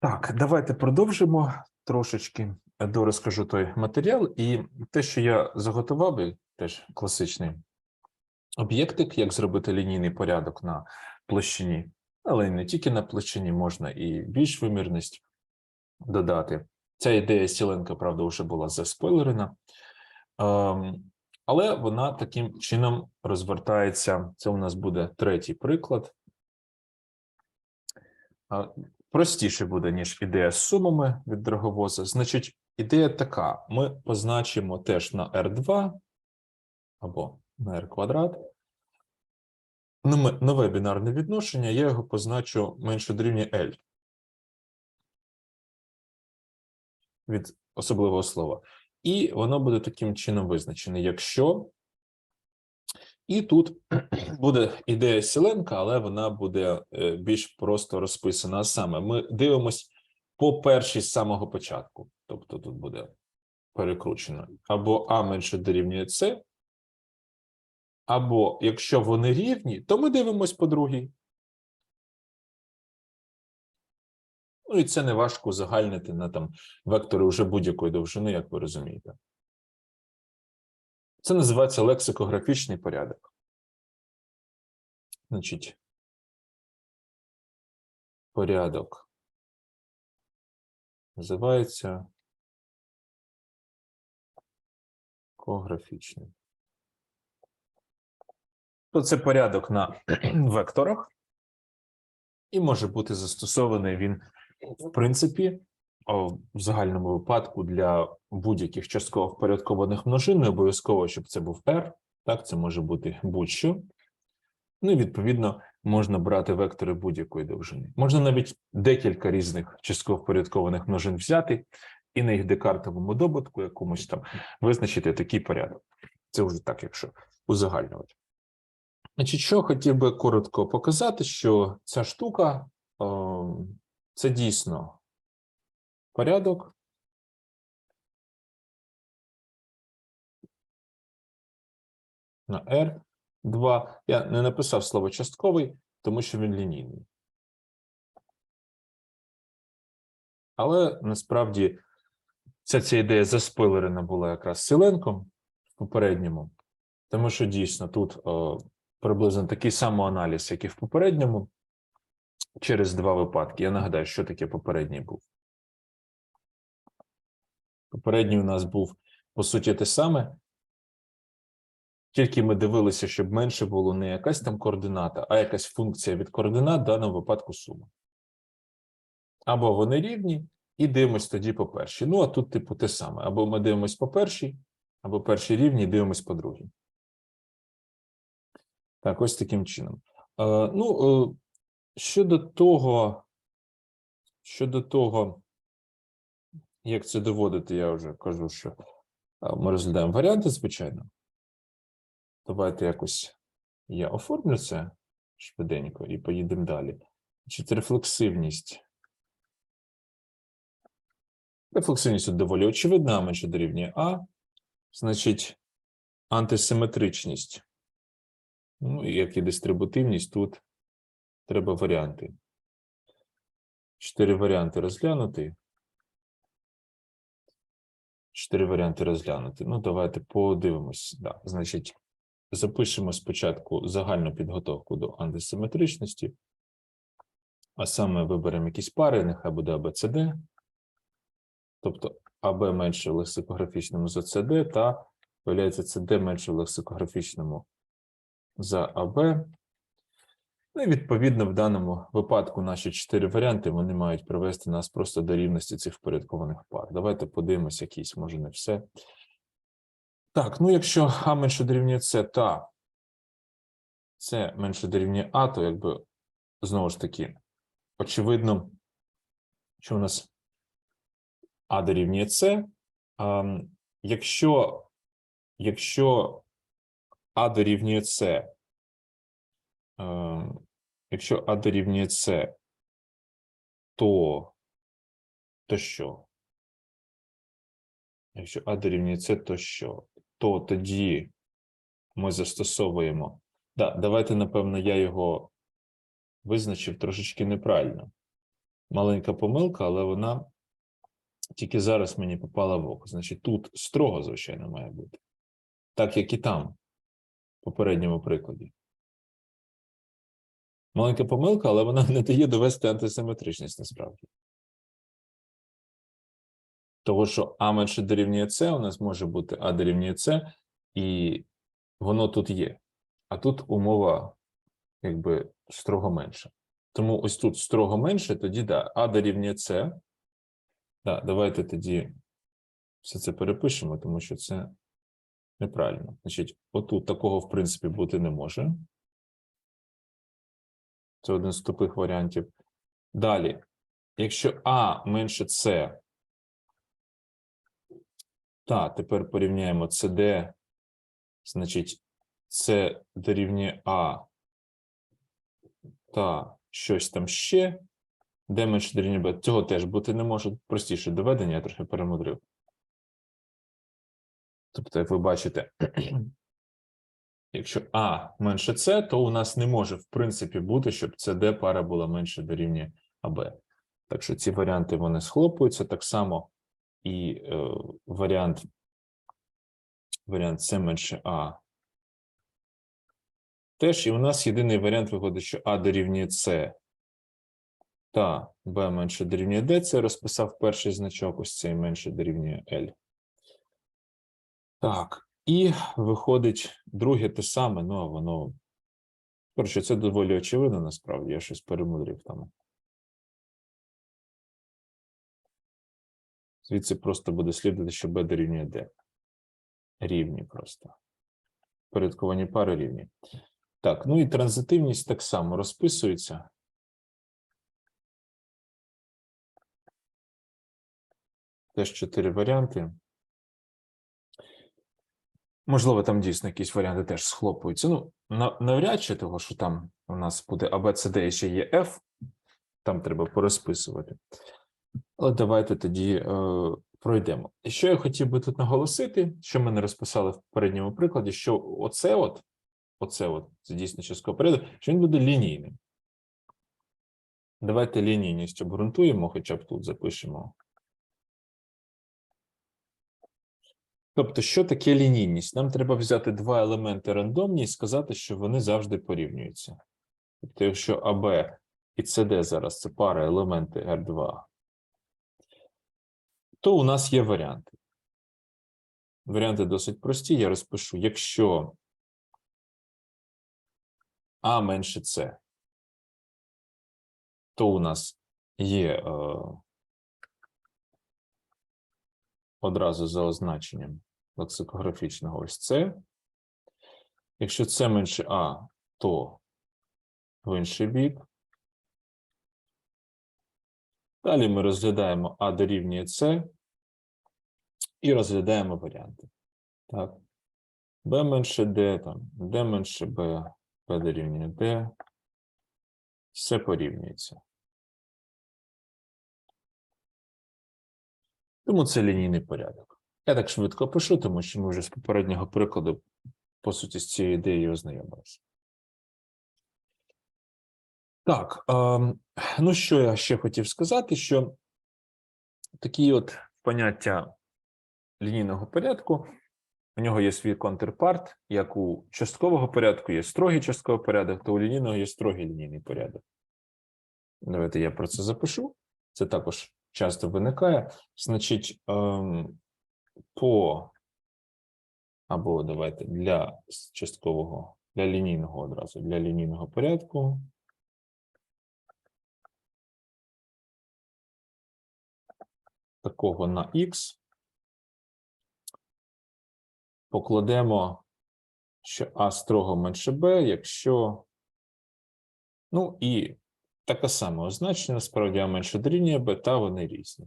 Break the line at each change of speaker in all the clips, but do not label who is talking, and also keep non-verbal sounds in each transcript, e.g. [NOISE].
Так, давайте продовжимо трошечки. Дорозкажу той матеріал, і те, що я заготував, і теж класичний об'єктик, як зробити лінійний порядок на площині, але не тільки на площині, можна і більш вимірність додати. Ця ідея Сіленка, правда, вже була заспойлерена, Ем, але вона таким чином розвертається. Це у нас буде третій приклад. Простіше буде, ніж ідея з сумами від дороговоза. Значить, ідея така: ми позначимо теж на R2 або на R квадрат. Нове- Нове бінарне відношення, я його позначу менше дорівнює L. Від особливого слова. І воно буде таким чином визначене, якщо. І тут буде ідея Сіленка, але вона буде е, більш просто розписана. Саме ми дивимось по першій з самого початку. Тобто тут буде перекручено або А менше дорівнює С, або якщо вони рівні, то ми дивимось по другій. Ну і це не важко узагальнити на там вектори вже будь-якої довжини, як ви розумієте. Це називається лексикографічний порядок. Значить, порядок називається кографічний. То це порядок на [CLEARS THROAT] векторах, і може бути застосований він, в принципі, в загальному випадку для будь-яких частково впорядкованих множин, не обов'язково, щоб це був R, так, це може бути будь-що. Ну і відповідно можна брати вектори будь-якої довжини. Можна навіть декілька різних частково впорядкованих множин взяти і на їх декартовому добутку якомусь там визначити такий порядок. Це вже так, якщо узагальнювати. Значить, що хотів би коротко показати, що ця штука о, це дійсно порядок. На R2. Я не написав слово частковий, тому що він лінійний. Але насправді ця, ця ідея заспойлерена була якраз Силенком в попередньому, тому що дійсно тут о, приблизно такий самий аналіз, як і в попередньому, через два випадки. Я нагадаю, що таке попередній був. Попередній у нас був, по суті, те саме. Тільки ми дивилися, щоб менше було не якась там координата, а якась функція від координат, в даному випадку сума. Або вони рівні, і дивимось тоді по першій. Ну, а тут, типу, те саме. Або ми дивимось по першій, або перші рівні, і дивимось по другій. Так, ось таким чином. Е, ну, е, щодо того, щодо того, як це доводити, я вже кажу, що ми розглядаємо варіанти, звичайно. Давайте якось я оформлю це швиденько і поїдемо далі. Значить, рефлексивність. Рефлексивність тут доволі очевидна, а менше дорівнює А. Значить, антисиметричність. Ну, і як і дистрибутивність, тут треба варіанти. Чотири варіанти розглянути. Чотири варіанти розглянути. Ну, давайте подивимось. Да. Значить, запишемо спочатку загальну підготовку до антисиметричності, а саме виберемо якісь пари, нехай буде ABCD, тобто АБ менше в лексикографічному за CD, та виявляється CD менше в лексикографічному за АБ. Ну і відповідно в даному випадку наші чотири варіанти вони мають привести нас просто до рівності цих впорядкованих пар. Давайте подивимось якісь, може не все. Так, ну якщо А менше дорівнює С, та С менше дорівнює А, то якби знову ж таки очевидно, що у нас А дорівнює С. А, якщо, якщо А дорівнює С, а, якщо А дорівнює С, то, то що? Якщо А дорівнює С, то що? То тоді ми застосовуємо. Да, давайте, напевно, я його визначив трошечки неправильно. маленька помилка, але вона тільки зараз мені попала в око. Значить, тут строго, звичайно, має бути. Так, як і там, в попередньому прикладі. Маленька помилка, але вона [LAUGHS] не дає довести антисиметричність насправді. Того, що А менше дорівнює С, у нас може бути А дорівнює С, і воно тут є. А тут умова якби строго менша. Тому ось тут строго менше, тоді да, А дорівнює С. Да, давайте тоді все це перепишемо, тому що це неправильно. Значить, отут такого, в принципі, бути не може. Це один з тупих варіантів. Далі, якщо А менше С, та, тепер порівняємо CD, значить, це дорівнює А та щось там ще, де менше дорівнює Б. Цього теж бути не може. Простіше доведення, я трохи перемудрив. Тобто, як ви бачите, якщо А менше С, то у нас не може, в принципі, бути, щоб CD пара була менше дорівнює АБ. Так що ці варіанти вони схлопуються так само. І е, варіант, варіант С менше А. Теж і у нас єдиний варіант виходить, що А дорівнює С та Б менше дорівнює Д. Це розписав перший значок, ось цей менше дорівнює L. Так, і виходить друге те саме, ну а воно. Коротше, це доволі очевидно, насправді, я щось перемудрив там. Звідси просто буде слідувати, що B дорівнює D. Рівні просто. Порядковані пари рівні. Так, ну і транзитивність так само розписується. Теж чотири варіанти. Можливо, там дійсно якісь варіанти теж схлопуються. Ну, навряд чи того, що там у нас буде А, Б, С, Д і ще є F. Там треба порозписувати. Але давайте тоді е, пройдемо. І що я хотів би тут наголосити, що ми не розписали в попередньому прикладі, що оце от, оце от, це дійсно частково порядок, що він буде лінійним. Давайте лінійність обґрунтуємо, хоча б тут запишемо. Тобто, що таке лінійність? Нам треба взяти два елементи рандомні і сказати, що вони завжди порівнюються. Тобто, якщо АБ і СД зараз це пара елементи R2, то у нас є варіанти. Варіанти досить прості. Я розпишу. Якщо А менше С, то у нас є е, одразу за означенням лексикографічного ось це. Якщо це менше А, то в інший бік. Далі ми розглядаємо А дорівнює С і розглядаємо варіанти. Так. Б менше Д, там, Д менше Б, Б дорівнює Д. Все порівнюється. Тому це лінійний порядок. Я так швидко пишу, тому що ми вже з попереднього прикладу, по суті, з цією ідеєю ознайомилися. Так, ем, ну що я ще хотів сказати, що такі от поняття лінійного порядку, у нього є свій контрпарт, як у часткового порядку є строгий частковий порядок, то у лінійного є строгий лінійний порядок. Давайте я про це запишу. Це також часто виникає. Значить, ем, по або давайте для часткового, для лінійного одразу, для лінійного порядку. Такого на X. Покладемо, що А строго менше Б, якщо. Ну і таке саме означення, насправді А менше дорівнює Б, та вони різні.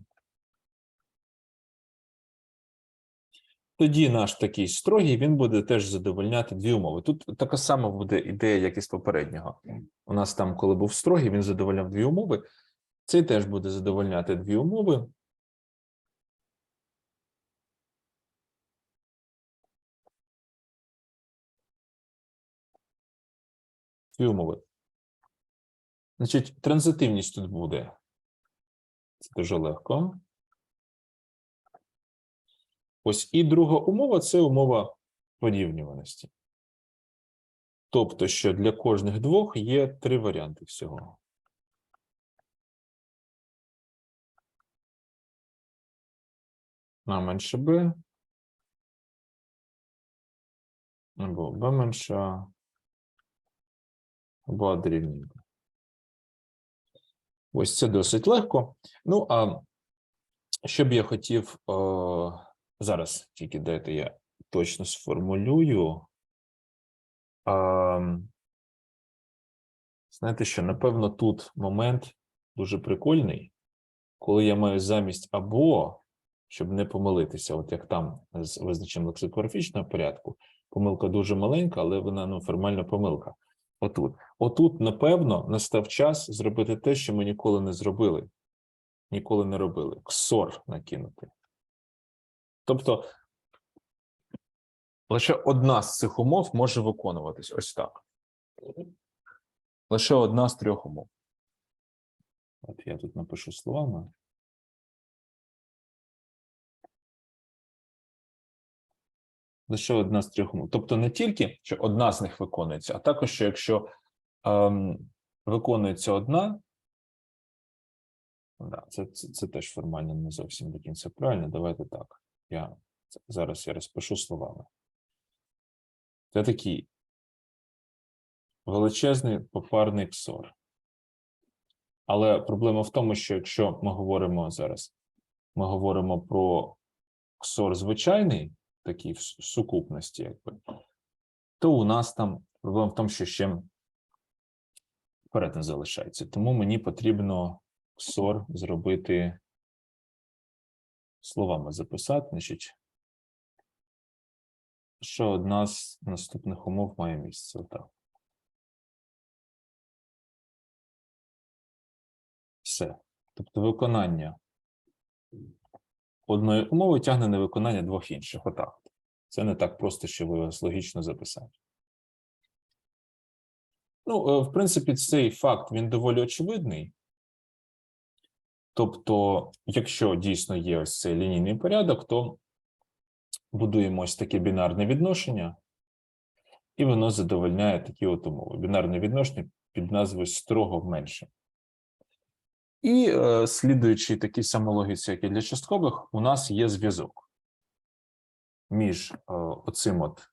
Тоді наш такий строгий, він буде теж задовольняти дві умови. Тут така сама буде ідея, як і з попереднього. У нас там, коли був строгий, він задовольняв дві умови. Цей теж буде задовольняти дві умови. Дві умови. Значить, транзитивність тут буде Це дуже легко. Ось і друга умова це умова порівнюваності. Тобто, що для кожних двох є три варіанти всього. А менше Б. Або Б менше А. Або А дорівнює. Ось це досить легко. Ну, а що б я хотів о, зараз, тільки дайте я точно сформулюю. А, знаєте що, напевно, тут момент дуже прикольний, коли я маю замість або, щоб не помилитися, от як там з визначенням лексикографічного порядку, помилка дуже маленька, але вона ну, формально помилка. Отут. Отут, напевно, настав час зробити те, що ми ніколи не зробили, ніколи не робили. Ксор накинути. Тобто, лише одна з цих умов може виконуватись ось так. Лише одна з трьох умов. От я тут напишу словами. Лише одна з трьох умов. Тобто не тільки, що одна з них виконується, а також, що якщо ем, виконується одна, да, це, це, це теж формально не зовсім до кінця правильно. Давайте так. Я зараз я розпишу словами. Це такий величезний попарний ксор. Але проблема в тому, що якщо ми говоримо зараз, ми говоримо про ксор звичайний, такий в сукупності, якби, то у нас там проблема в тому, що ще перетин залишається. Тому мені потрібно ксор зробити словами записати. Значить, що одна з наступних умов має місце. Отак. Все. Тобто виконання одної умови тягне на виконання двох інших. Отак. Це не так просто, що ви логічно записати. Ну, е, в принципі, цей факт він доволі очевидний. Тобто, якщо дійсно є ось цей лінійний порядок, то будуємо ось таке бінарне відношення, і воно задовольняє такі от умови. Бінарне відношення під назвою строго менше. І е, слідуючи такій самій логіці, як і для часткових, у нас є зв'язок між е, оцим от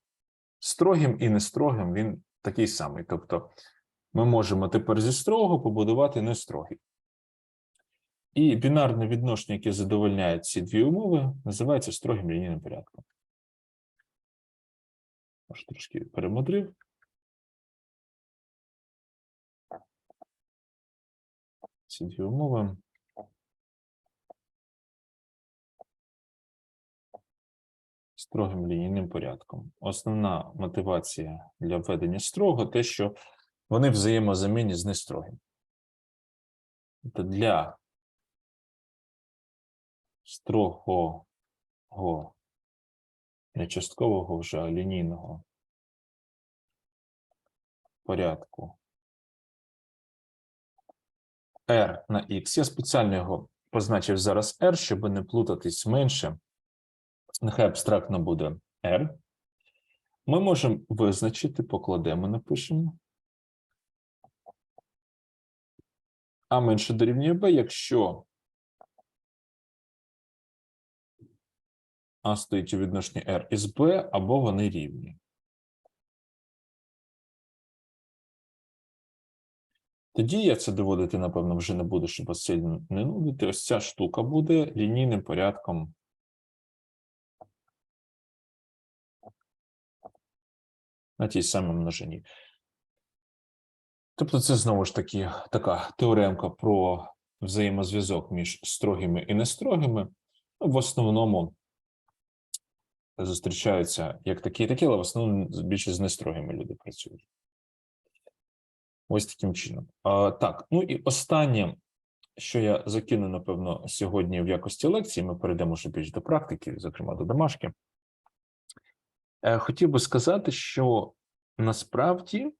строгим і нестрогим, він такий самий. Тобто, ми можемо тепер зі строгого побудувати нестрогий. І бінарне відношення, яке задовольняє ці дві умови, називається строгим лінійним порядком. Аж трошки перемудрив. Ці дві умови. Строгим лінійним порядком. Основна мотивація для введення строго те, що вони взаємозамінні з нестрогим. Для строгого, не часткового вже а лінійного порядку R на X. Я спеціально його позначив зараз R, щоб не плутатись менше. Нехай абстрактно буде R. Ми можемо визначити, покладемо, напишемо. А менше дорівнює B, якщо А стоїть у відношенні R із B, або вони рівні. Тоді я це доводити, напевно, вже не буду, щоб вас сильно не нудити. Ось ця штука буде лінійним порядком. На тій самій множині. Тобто, це знову ж таки така теоремка про взаємозв'язок між строгими і нестрогими. В основному зустрічаються як такі, і такі, але в основному більше з нестрогими люди працюють. Ось таким чином. А, так, ну і останнє, що я закину, напевно, сьогодні в якості лекції, ми перейдемо вже більш до практики, зокрема до домашки. Е, Хотів би сказати, що насправді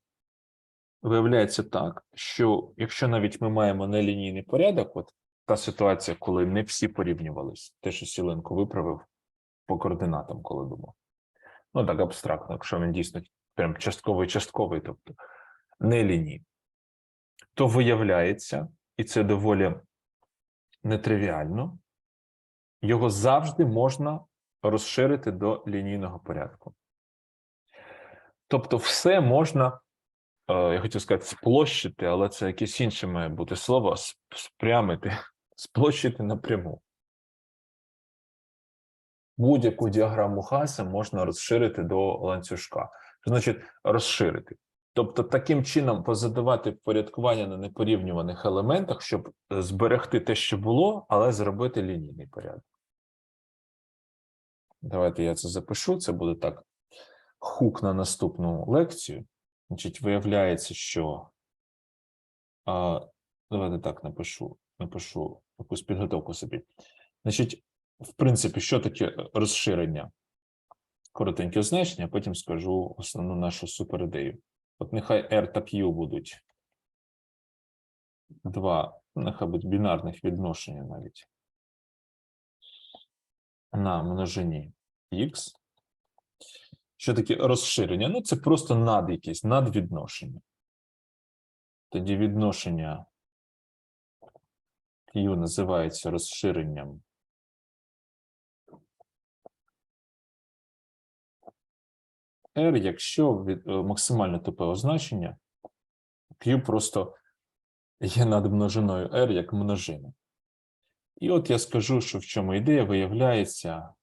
виявляється так, що якщо навіть ми маємо нелінійний порядок, от та ситуація, коли не всі порівнювались. Те, що Сіленко виправив по координатам, коли думав. Ну так абстрактно, якщо він дійсно прям частковий, частковий, тобто не лінійний, то виявляється, і це доволі нетривіально, його завжди можна розширити до лінійного порядку. Тобто, все можна, е, я хотів сказати, сплощити, але це якесь інше має бути слово спрямити, [LAUGHS] сплощити напряму. Будь-яку діаграму Хаса можна розширити до ланцюжка. Значить розширити? Тобто, таким чином позадавати впорядкування на непорівнюваних елементах, щоб е, зберегти те, що було, але зробити лінійний порядок. Давайте я це запишу. Це буде так. Хук на наступну лекцію. Значить, виявляється, що. Давайте так напишу. Напишу якусь підготовку собі. Значить, в принципі, що таке розширення? Коротеньке значення, потім скажу основну нашу суперідею. От нехай R та Q будуть два, нехай будуть бінарних відношення навіть на множині X. Що таке розширення? Ну, це просто над якесь, надвідношення. Тоді відношення Q називається розширенням R, якщо від, е, максимально тупе означення, Q просто є над множиною R як множина. І от я скажу, що в чому ідея виявляється,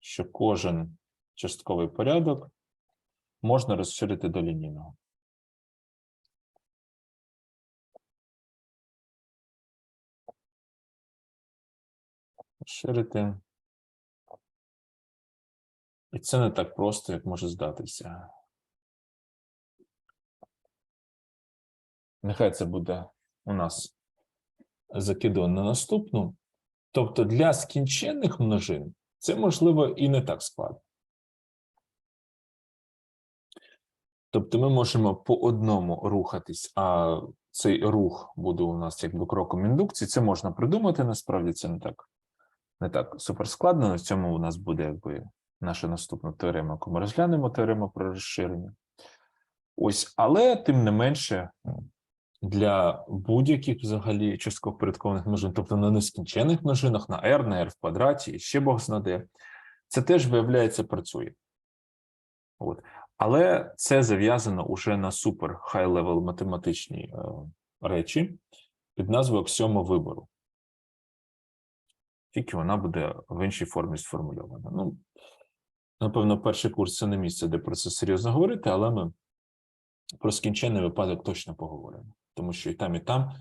що кожен частковий порядок можна розширити до лінійного. Розширити. І це не так просто, як може здатися. Нехай це буде у нас закидон на наступну. Тобто для скінченних множин це можливо і не так складно. Тобто ми можемо по одному рухатись, а цей рух буде у нас якби кроком індукції. Це можна придумати, насправді це не так, не так суперскладно. На цьому у нас буде якби наша наступна теорема, яку ми розглянемо теорему про розширення. Ось, але тим не менше, для будь-яких взагалі частково впорядкованих множин, тобто на нескінчених множинах, на r, на r в квадраті, і ще Бог знаде, це теж, виявляється, працює. От. Але це зав'язано уже на супер хай-левел математичні е, речі під назвою аксіома вибору. Тільки вона буде в іншій формі сформульована. Ну, напевно, перший курс це не місце, де про це серйозно говорити, але ми про скінчений випадок точно поговоримо. Тому що і там, і там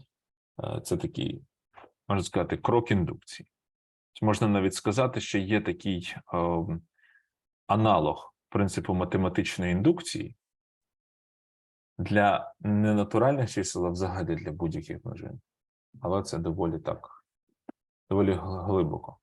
е, це такий, можна сказати, крок індукції. Можна навіть сказати, що є такий е, аналог принципу математичної індукції для ненатуральних чисел, а взагалі для будь-яких множин. Але це доволі так, доволі глибоко.